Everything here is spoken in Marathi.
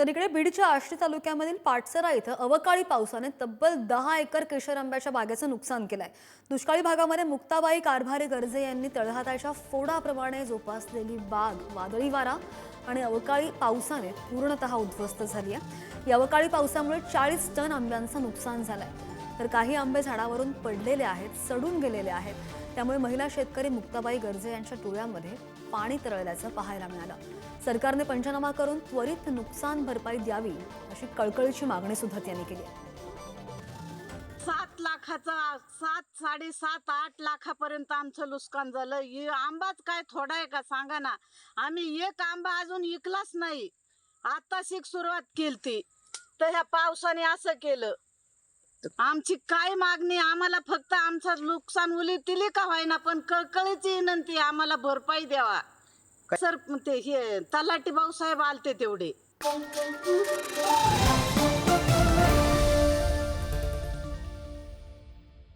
तर इकडे बीडच्या आष्टी तालुक्यामधील पाटसरा इथं अवकाळी पावसाने तब्बल दहा एकर केशर आंब्याच्या बागेचं नुकसान केलंय. दुष्काळी भागामध्ये मुक्ताबाई कारभारी गर्जे यांनी तळहाताच्या फोडाप्रमाणे जोपासलेली बाग वादळी वारा आणि अवकाळी पावसाने पूर्णतः उद्ध्वस्त झाली आहे या अवकाळी पावसामुळे चाळीस टन आंब्यांचं नुकसान झालंय. तर काही आंबे झाडावरून पडलेले आहेत सडून गेलेले आहेत. त्यामुळे महिला शेतकरी मुक्ताबाई गर्जे यांच्या डोळ्यामध्ये पाणी तरळल्याचं पाहायला मिळालं. सरकारने पंचनामा करून त्वरित नुकसान भरपाई द्यावी अशी कळकळीची मागणी सुद्धा त्यांनी केली. सात लाखाचा सात साडेसात आठ लाखापर्यंत आमचं नुकसान झालं. आंबाच काय थोडा आहे का सांगा ना. आम्ही एक आंबा अजून विकलाच नाही. आता शिक सुरुवात केली ती तर ह्या पावसाने असं केलं. आमची काय मागणी आम्हाला फक्त आमचं नुकसान उली तिली का व्हायना पण कळकळीची विनंती आम्हाला भरपाई द्यावा. सर ते हे तलाटी भाऊसाहेब आलते तेवढे.